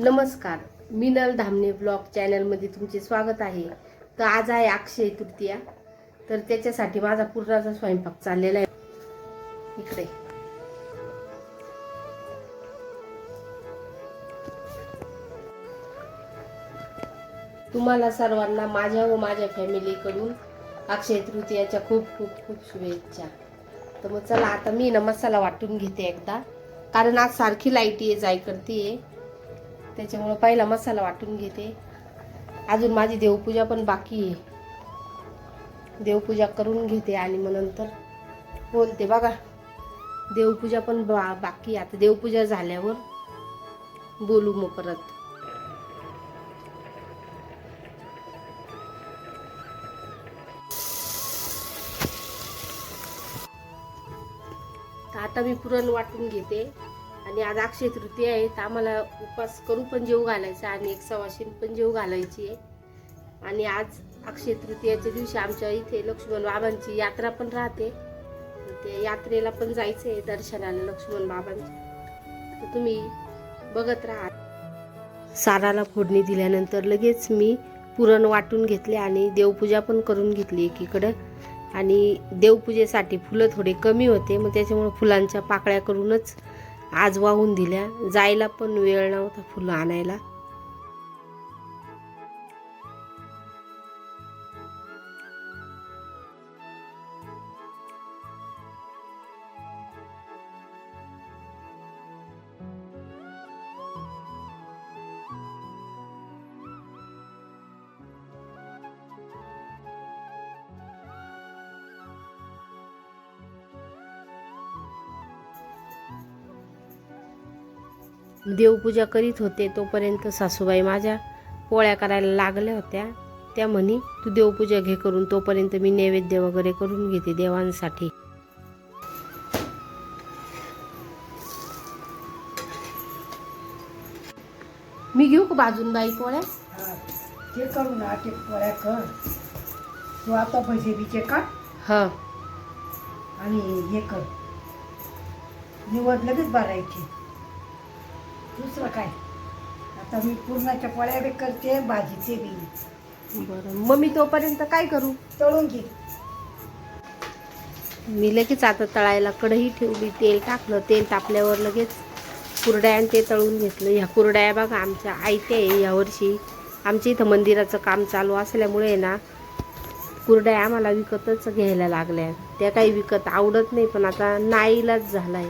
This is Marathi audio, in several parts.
नमस्कार मिनल धामणे ब्लॉग चॅनलमध्ये तुमचे स्वागत आहे. तर आज आहे अक्षय तृतीया. तर त्याच्यासाठी माझा पूर्णाचा स्वयंपाक चाललेला आहे. इकडे. तुम्हाला सर्वांना माझ्या व माझ्या फॅमिलीकडून अक्षय तृतीयाच्या खूप खूप खूप शुभेच्छा. तर मग चला आता मी ना मसाला वाटून घेते एकदा. कारण आज सारखी लाइट ये जाय करते त्याच्यामुळं पहिला मसाला वाटून घेते. अजून माझी देवपूजा पण बाकी आहे. देवपूजा करून घेते आणि मग नंतर बोलते बघा देवपूजा पण बा बाकी आता देवपूजा झाल्यावर बोलू मग परत. आता मी पुरण वाटून घेते. आणि आज अक्षय तृतीया आहे तर आम्हाला उपास करू पण जेव घालायचा आणि एक सवाशीन पण जेव घालायची आहे. आणि आज अक्षय तृतीयाच्या दिवशी आमच्या इथे लक्ष्मण बाबांची यात्रा पण राहते. ते त्या यात्रेला पण जायचं आहे दर्शनाला लक्ष्मण बाबांच्या. तर तुम्ही बघत राहा. साराला फोडणी दिल्यानंतर लगेच मी पुरण वाटून घेतले आणि देवपूजा पण करून घेतली एकीकडं. आणि देवपूजेसाठी फुलं थोडे कमी होते मग त्याच्यामुळे फुलांच्या पाकळ्या करूनच आज वाहून दिल्या. जायला पण वेळ नव्हता फुलं आणायला. देवपूजा करीत होते तोपर्यंत सासूबाई माझ्या पोळ्या करायला लागल्या होत्या. त्या म्हणी तू देवपूजा घे करून तोपर्यंत मी नैवेद्य वगैरे करून घेते देवांसाठी. मी घेऊ का बाजून बाई पोळ्या? हा, ते करू ना ते पोळ्या कर. तू आता भजे बिचे काढ. हा. आणि हे कर. निवड लगेच भरायची दुसरं काय? आता मी पूर्णाच्या पोळ्या बी करते भाजीचे बी. बरं. मग मी तोपर्यंत काय करू? तळून घे. मी लगेच आता तळायला कढई ठेवली तेल टाकलं तेल तापल्यावर लगेच कुरड्या आणि ते तळून घेतलं. ह्या कुरड्या बघा आमच्या आयत्या आहे यावर्षी आमच्या इथं मंदिराचं काम चालू असल्यामुळे ना कुरड्या आम्हाला विकतच घ्यायला लागल्या. त्या काही विकत आवडत नाही पण आता नाईलाच झालाय.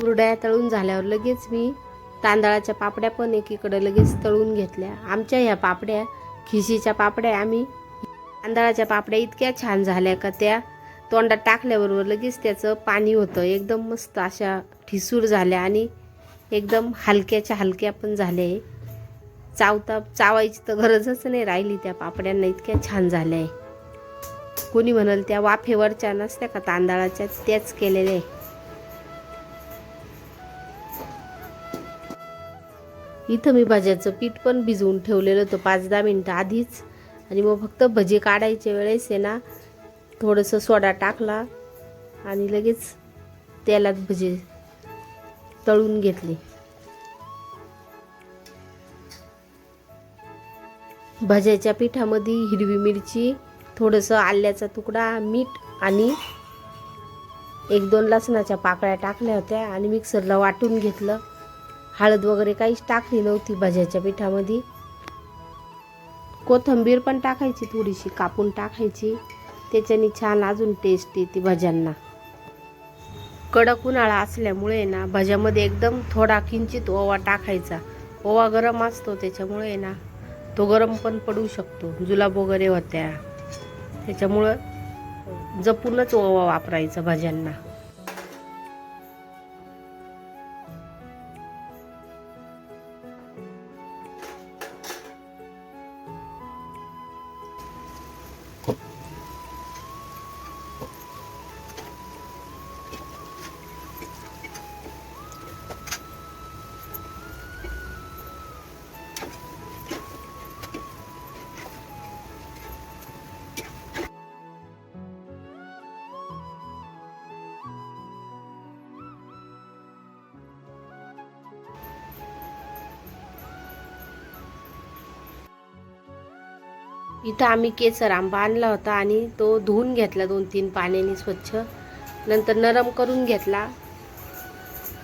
कुरड्या तळून झाल्यावर लगेच मी तांदळाच्या पापड्या पण एकीकडे लगेच तळून घेतल्या. आमच्या ह्या पापड्या खिशीच्या पापड्या आम्ही तांदळाच्या पापड्या इतक्या छान झाल्या का त्या तोंडात टाकल्याबरोबर लगेच त्याचं पाणी होतं. एकदम मस्त अशा ठिसूर झाल्या आणि एकदम हलक्याच्या हलक्या पण झाल्या. आहे चावता चावायची तर गरजच नाही राहिली त्या पापड्यांना. इतक्या छान झाल्या. आहे कोणी म्हणाल त्या वाफेवरच्या नसत्या का तांदळाच्या? त्याच केलेल्या आहे इथं मी भाज्याचं पीठ पण भिजवून ठेवलेलं होतं पाच दहा मिनटं आधीच. आणि मग फक्त भजी काढायच्या वेळेस आहे ना थोडंसं सोडा टाकला आणि लगेच तेलात भजी तळून घेतली. भज्याच्या पिठामध्ये हिरवी मिरची थोडंसं आल्याचा तुकडा मीठ आणि एक दोन लसणाच्या पाकळ्या टाकल्या होत्या आणि मिक्सरला वाटून घेतलं. हळद वगैरे काहीच टाकली नव्हती भाज्याच्या पिठामध्ये. कोथंबीर पण टाकायची थोडीशी कापून टाकायची. त्याच्याने छान अजून टेस्ट येते भज्यांना. कडक उन्हाळा असल्यामुळे ना भज्यामध्ये एकदम थोडा किंचित ओवा टाकायचा. ओवा गरम असतो त्याच्यामुळे ना तो गरम पण पडू शकतो. जुलाब वगैरे होत्या. त्याच्यामुळं जपूनच ओवा वापरायचा भज्यांना. इथं आम्ही केसर आंबा आणला होता आणि तो धुवून घेतला दोन तीन पाण्याने स्वच्छ. नंतर नरम करून घेतला.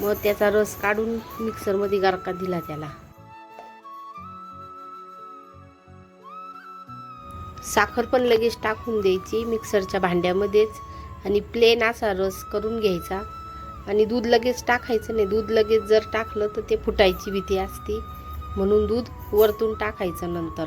मग त्याचा रस काढून मिक्सरमध्ये गारका दिला त्याला. साखर पण लगेच टाकून द्यायची मिक्सरच्या भांड्यामध्येच आणि प्लेन असा रस करून घ्यायचा. आणि दूध लगेच टाकायचं नाही. दूध लगेच जर टाकलं तर ते फुटायची भीती असते. म्हणून दूध वरतून टाकायचं नंतर.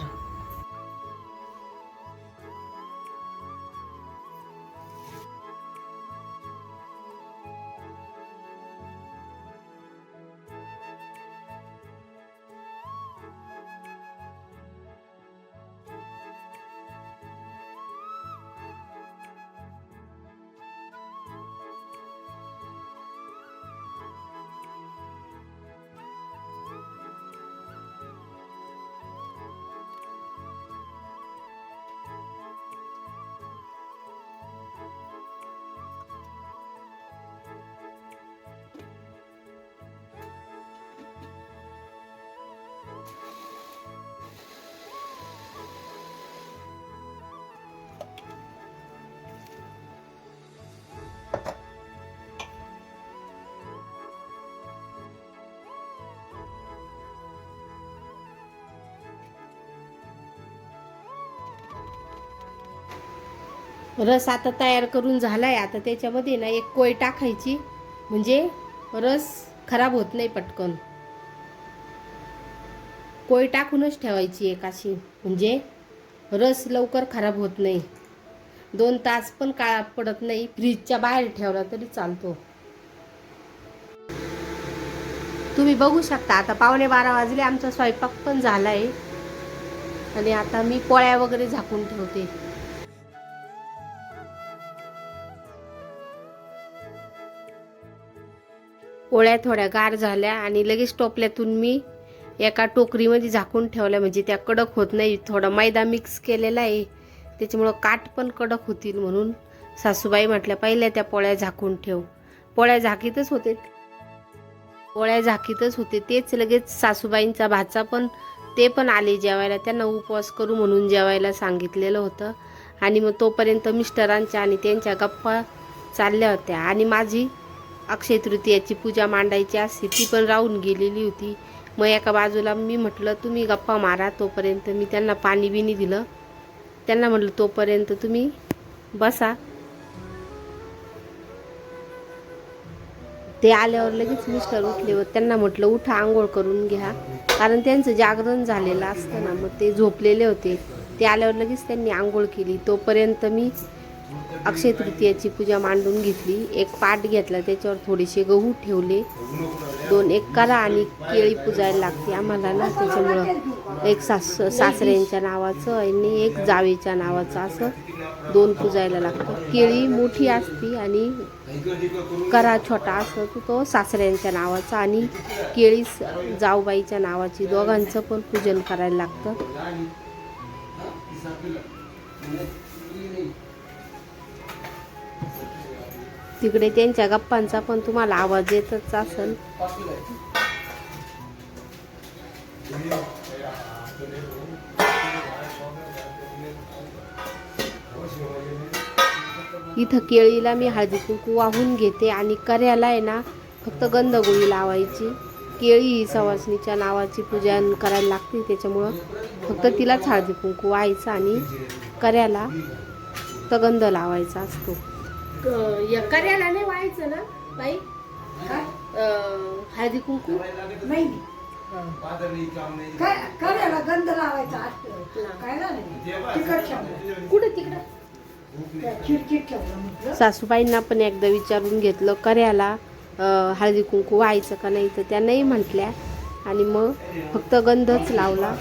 रस आता तयार करून झाला आहे आता त्याच्यामध्ये ना एक कोय टाकायची. म्हणजे रस खराब होत नाही पटकन. कोय टाकूनच ठेवायची एक अशी. म्हणजे रस लवकर खराब होत नाही. दोन तास पण काळा पडत नाही. फ्रीजच्या बाहेर ठेवला तरी चालतो. तुम्ही बघू शकता आता पावणे बारा वाजले. आमचा स्वयंपाक पण झाला आहे आणि आता मी पोळ्या वगैरे झाकून ठेवते. पोळ्या थोड्या गार झाल्या आणि लगेच टोपल्यातून मी एका टोकरीमध्ये झाकून ठेवल्या. म्हणजे त्या कडक होत नाही. थोडा मैदा मिक्स केलेला आहे. त्याच्यामुळं काठ पण कडक होतील म्हणून सासूबाई म्हटल्या पहिल्या त्या पोळ्या झाकून ठेव. पोळ्या झाकीतच होते. पोळ्या झाकीतच होते. तेच लगेच सासूबाईंचा भाचा पण ते पण आले जेवायला. त्यांना उपवास करू म्हणून जेवायला सांगितलेलं होतं. आणि मग तोपर्यंत मिस्टरांच्या आणि त्यांच्या गप्पा चालल्या होत्या. आणि माझी अक्षय तृतीयाची पूजा मांडायची असते ती पण राहून गेलेली होती. मग एका बाजूला मी म्हटलं तुम्ही गप्पा मारा तोपर्यंत मी त्यांना पाणी बिनी दिलं. त्यांना म्हटलं तोपर्यंत तुम्ही बसा. ते आल्यावर लगेच मिस्टर उठले व त्यांना म्हटलं उठा आंघोळ करून घ्या. कारण त्यांचं जागरण झालेलं असतं ना मग ते झोपलेले होते. ते आल्यावर लगेच त्यांनी आंघोळ केली. तोपर्यंत मी अक्षय तृतीयाची पूजा मांडून घेतली. एक पाट घेतला त्याच्यावर थोडेसे गहू ठेवले. दोन एक करा आणि केळी पुजायला लागते आम्हाला ना त्याच्यामुळं एक सास सासऱ्यांच्या नावाचं आणि एक जावेच्या नावाचं असं दोन पुजायला लागतं. केळी मोठी असती आणि करा छोटा असतो तो- तो सासऱ्यांच्या नावाचा आणि केळी जाऊबाईच्या नावाची दोघांचं पण पूजन करायला लागतं. तिकडे त्यांच्या गप्पांचा पण तुम्हाला आवाज येतच असेल. इथं केळीला मी हळदी कुंकू वाहून घेते आणि कर्याला आहे ना फक्त गंधगोळी लावायची. केळी ही सवासणीच्या नावाची पूजा करायला लागते त्याच्यामुळं फक्त तिलाच हळदी कुंकू व्हायचं आणि कर्याला तगंध गंध लावायचा असतो. कर्याला नाही व्हायचं ना बाई? हळदी कुंकू? नाही. काय? करायला गंध लावायचा काय ठेवलं कुठे तिकडं? सासूबाईंना पण एकदा विचारून घेतलं कर्याला हळदी कुंकू व्हायचं का नाही तर त्या नाही म्हटल्या. आणि मग फक्त गंधच लावला.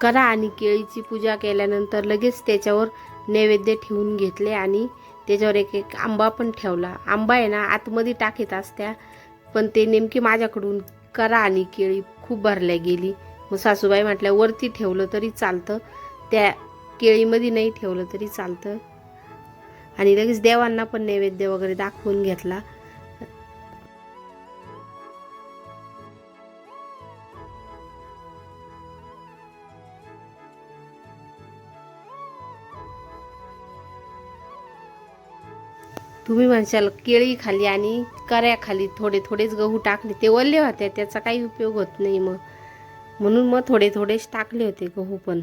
करा आणि केळीची पूजा केल्यानंतर लगेच त्याच्यावर नैवेद्य ठेवून घेतले आणि त्याच्यावर एक एक आंबा पण ठेवला. आंबा आहे ना आतमध्ये टाकीत असत्या. पण ते नेमकी माझ्याकडून करा आणि केळी खूप भरल्या गेली. मग सासूबाई म्हटल्या वरती ठेवलं तरी चालतं. त्या केळीमध्ये नाही ठेवलं तरी चालतं. आणि लगेच देवांना पण नैवेद्य वगैरे दाखवून घेतला. तुम्ही म्हणशाल केळी खाली आणि कऱ्याखाली थोडे थोडेच गहू टाकले ते वल्ले होते त्याचा काही उपयोग होत नाही मग. म्हणून मग थोडे थोडेच टाकले होते गहू पण.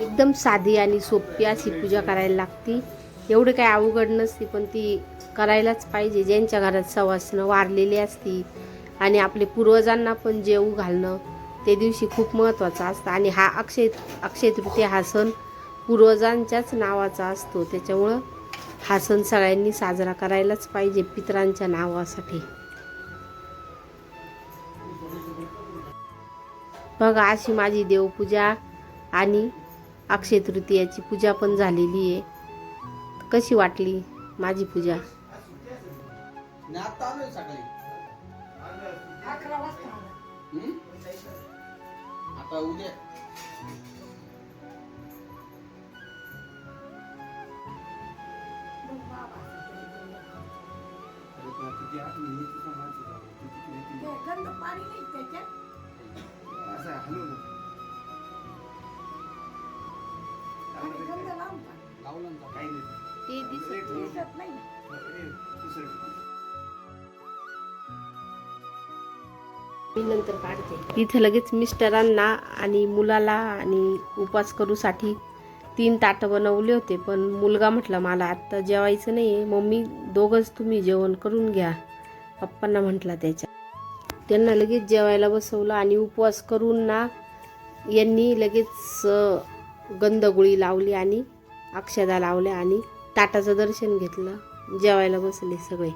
एकदम साधी आणि सोपी अशी पूजा करायला लागती. एवढं काय अवघड नसती पण ती करायलाच पाहिजे. ज्यांच्या घरात सवासनं वारलेली असती आणि आपले पूर्वजांना पण जेवू घालणं ते दिवशी खूप महत्त्वाचं असतं. आणि हा अक्षय अक्षय तृतीया हा सण पूर्वजांच्याच नावाचा असतो. त्याच्यामुळं हा सण सगळ्यांनी साजरा करायलाच पाहिजे पितरांच्या नावासाठी. बघा अशी माझी देवपूजा आणि अक्षय तृतीयाची पूजा पण झालेली आहे. कशी वाटली माझी पूजा? आता उद्या. मग बाबा अरे पण तुझी आठवण मी नंतर काढते. लगेच मिस्टरांना आणि मुलाला आणि उपास करूसाठी तीन ताटं बनवले होते पण मुलगा म्हटला मला आत्ता जेवायचं नाही आहे मम्मी दोघंच तुम्ही जेवण करून घ्या. पप्पांना म्हटला त्याच्या. त्यांना लगेच जेवायला बसवलं आणि उपवास करून ना यांनी लगेच गंधगुळी लावली आणि अक्षदा लावल्या आणि ताटाचं दर्शन घेतलं. जेवायला बसले सगळे.